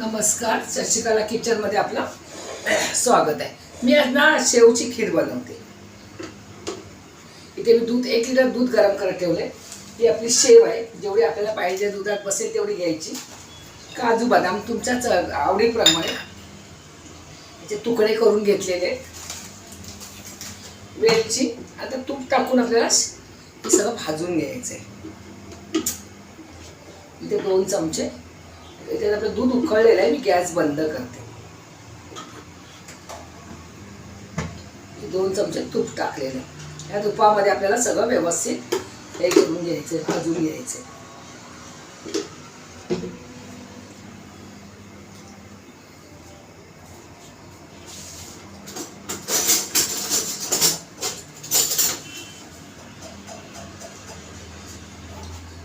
नमस्कार. शशिकला किचनमध्ये आपलं स्वागत आहे. मी आज ना शेवची खीर बनवते. इथे मी दूध एक लिटर दूध गरम करत ठेवले ही आपली शेव आहे. जेवढी आपल्याला पाहिजे दुधात बसेल तेवढी घ्यायची. काजू बदाम तुमच्याच आवडीप्रमाणे. याचे तुकडे करून घेतलेले वेलची. आता तूप टाकून आपल्याला हे सगळं भाजून घ्यायचं आहे इथे दोन चमचे त्याच्यात आपलं दूध उकळलेलं आहे मी गॅस बंद करते. दोन चमचे तूप टाकलेलं आहे. या तुपामध्ये आपल्याला सगळं व्यवस्थित हे करून घ्यायचं भाजून घ्यायचं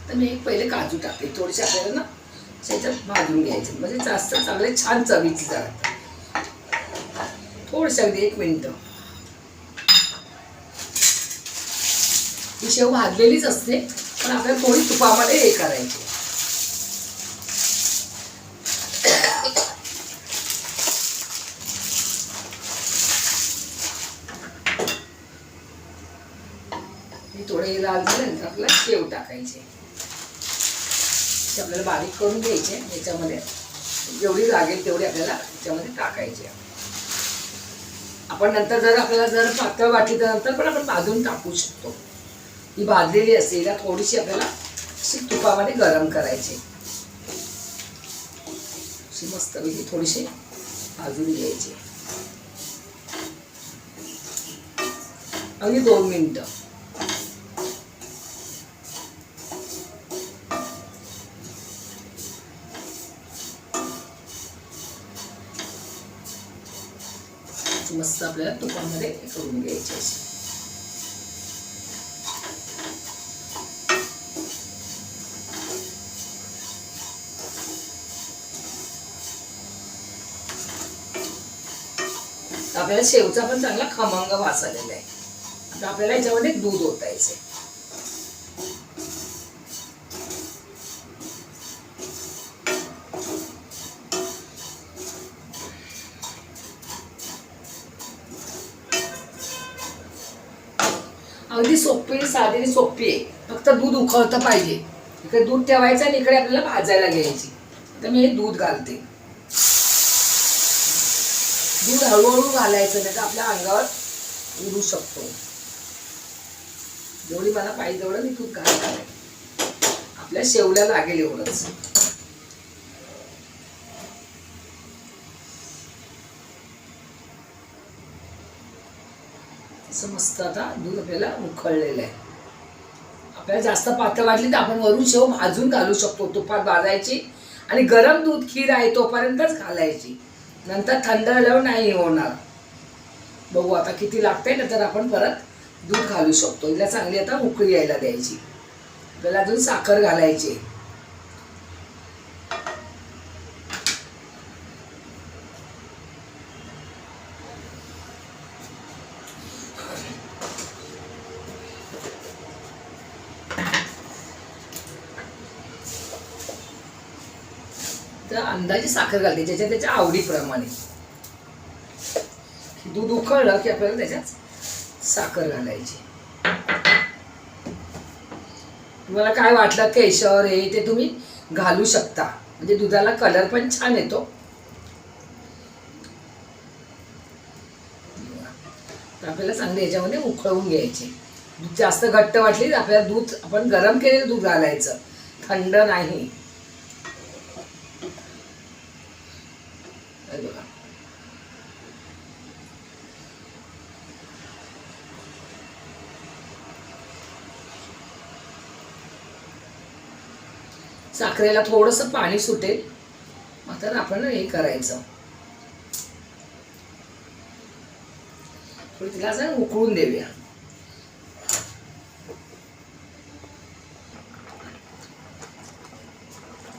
तर मी एक पहिले काजू टाकते. थोडेसे आपल्याला ना त्याच्यात भाजून घ्यायचे. म्हणजे जास्त चांगले छान चवीचं जातात. थोडस अगदी एक मिनटं. ही शेव भाजलेलीच असते पण आपल्याला थोडी तुपामध्ये हे करायची. थोडे लाल झाल्यानंतर आपल्याला शेव टाकायचे. ते आपल्याला बारीक करून घ्यायचे याच्यामध्ये जेवढी लागेल तेवढी आपल्याला याच्यामध्ये टाकायची आपण नंतर जर आपल्याला जर पातळ वाटली तर नंतर पण आपण भाजून टाकू शकतो. ही भाजलेली असते हिला थोडीशी आपल्याला अशी तुपामध्ये गरम करायची अशी मस्तपैकी थोडीशी भाजून घ्यायची अगदी दोन मिनटं. आपल्याला तुपामध्ये करून घ्यायचे. आपल्याला शेवचा पण चांगला खमंग वास आलेला आहे. आता आपल्याला याच्यामध्ये दूध ओतायचे अगदी सोपी साधी सोपी आहे. फक्त दूध उकळतं पाहिजे. इकडे दूध ठेवायचं आणि इकडे आपल्याला भाजायला घ्यायची. तर मी हे दूध घालते. दूध हळूहळू घालायचं नाही तर आपल्या अंगावर उडू शकतो. जेवढी मला पाहिजे तेवढं मी दूध घालणार आहे. आपल्या शेवल्या लागेल एवढंच. असं मस्त आता. दूध आपल्याला उकळलेलं आहे. आपल्याला जास्त पातळ वाटली तर आपण वरून शेव भाजून घालू शकतो. तुपात भाजायची आणि गरम दूध खीर आहे तोपर्यंतच घालायची. नंतर थंड झाल्यावर नाही होणार. बघू आता किती लागते नंतर आपण परत दूध घालू शकतो. हिला चांगली आता उकळी यायला द्यायची. आपल्याला अजून साखर घालायची तर अंदाजे साखर घालते ज्याच्या त्याच्या आवडीप्रमाणे. दूध उकळलं की आपल्याला त्याच्यात साखर घालायची. तुम्हाला काय वाटलं? केशर हे ते तुम्ही घालू शकता. म्हणजे दुधाला कलर पण छान येतो. आपल्याला चांगले याच्यामध्ये उकळवून घ्यायचे. दूध जास्त घट्ट वाटली तर आपल्याला दूध आपण गरम केलेलं दूध घालायचं. थंड नाही. हे बघा. साखरेला थोडंसं पाणी सुटेल. मात्र आपण हे करायचं. तिला जर उकळून देऊया.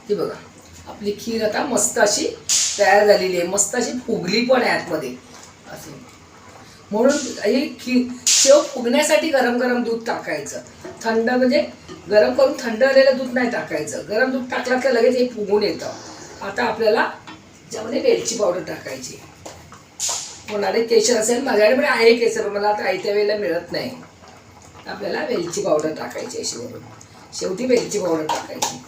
ती बघा आपली खीर आता मस्त अशी तयार झालेली आहे. मस्त अशी फुगली पण आहे आतमध्ये. असे. म्हणून ही खीर शेव फुगण्यासाठी गरम गरम दूध टाकायचं. थंड म्हणजे गरम करून थंड आलेलं दूध नाही टाकायचं. गरम दूध टाकलं की लगेच हे फुगून येतं. आता आपल्याला ज्यामध्ये वेलची पावडर टाकायची. होणारे केशर असेल माझ्याकडे पण आहे केसर मला आता आयत्या वेळेला मिळत नाही. आपल्याला वेलची पावडर टाकायची अशी वरून. शेवटी वेलची पावडर टाकायची.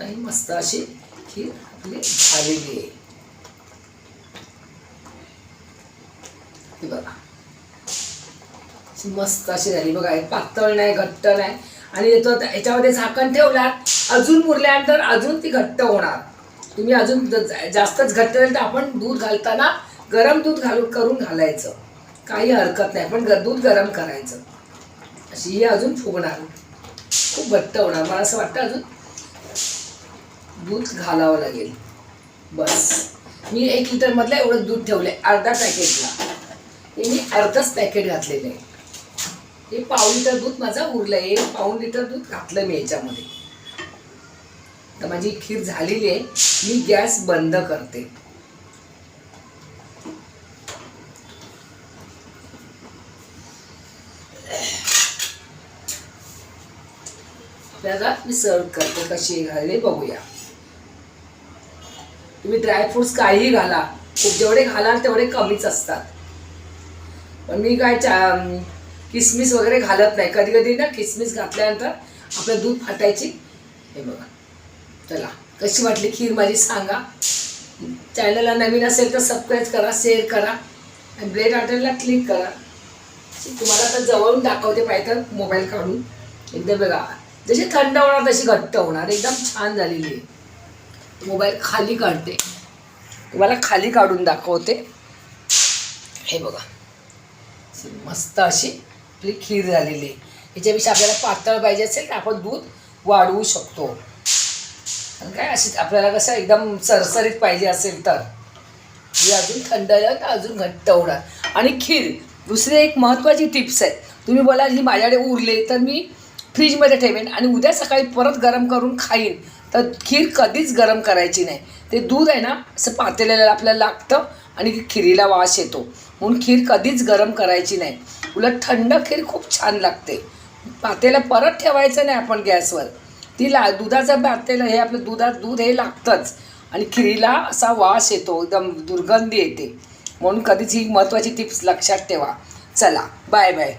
आणि मस्त अशी खीर आपली झालेली आहे. बघा. मस्त अशी झाली. बघा हे पातळ नाही घट्ट नाही. आणि येतो याच्यामध्ये झाकण ठेवलात अजून मुरल्यानंतर अजून ती घट्ट होणार. तुम्ही अजून जास्तच घट्ट झाली तर आपण दूध घालताना गरम दूध घालून करून घालायचं. काही हरकत नाही पण दूध गरम करायचं. अशी ही अजून फुगणार. खूप घट्ट होणार. मला असं वाटतं अजून दूध घालावं लागेल. बस. मी एक लिटरमधलं एवढं दूध ठेवलं आहे अर्धा पॅकेटला हे मी अर्धच पॅकेट घातलेलं आहे. हे पाऊन लिटर दूध माझं उरलं आहे पाऊन लिटर दूध घातलं मी याच्यामध्ये. तर माझी खीर झालेली आहे. मी गॅस बंद करते. आपल्याला मी सर्व करते. कशी घालले बघूया. तुम्ही ड्रायफ्रुट्स काहीही घाला. खूप जेवढे घालाल तेवढे कमीच असतात. पण मी काय चा किसमिस वगैरे घालत नाही. कधी कधी ना किसमिस घातल्यानंतर आपलं दूध फाटायची. हे बघा. चला. कशी वाटली खीर माझी सांगा. चॅनलला नवीन असेल तर सबस्क्राईब करा शेअर करा. आणि ब्रेड आयटनला क्लिक करा. तुम्हाला आता जवळून दाखवते पाहिजे तर मोबाईल काढून. एकदम बघा. जशी थंड होणार तशी घट्ट होणार. एकदम छान झालेली आहे. मोबाईल खाली काढते. तुम्हाला खाली काढून दाखवते. हे बघा. मस्त अशी आपली खीर झालेली आहे. याच्यापेक्षा आपल्याला पातळ पाहिजे असेल तर आपण दूध वाढवू शकतो. आणि काय अशी आपल्याला कसं एकदम सरसरीत पाहिजे असेल तर. ही अजून थंड झालं तर अजून घट्ट होणार. आणि खीर दुसरी एक महत्त्वाची टिप्स आहे तुम्ही बोला ही माझ्याकडे उरले तर मी फ्रीजमध्ये ठेवेन आणि उद्या सकाळी परत गरम करून खाईन. तर खीर कधीच गरम करायची नाही. ते दूध आहे ना असं पातेल्याला आपल्याला लागतं आणि खिरीला वास येतो. म्हणून खीर कधीच गरम करायची नाही. उलट थंड खीर खूप छान लागते. पातेला परत ठेवायचं नाही आपण गॅसवर. ती ला दुधाचं पातेलं हे आपलं दुधात दूध हे लागतंच. आणि खिरीला असा वास येतो एकदम दुर्गंधी येते. म्हणून कधीच ही महत्त्वाची टिप्स लक्षात ठेवा. चला बाय बाय.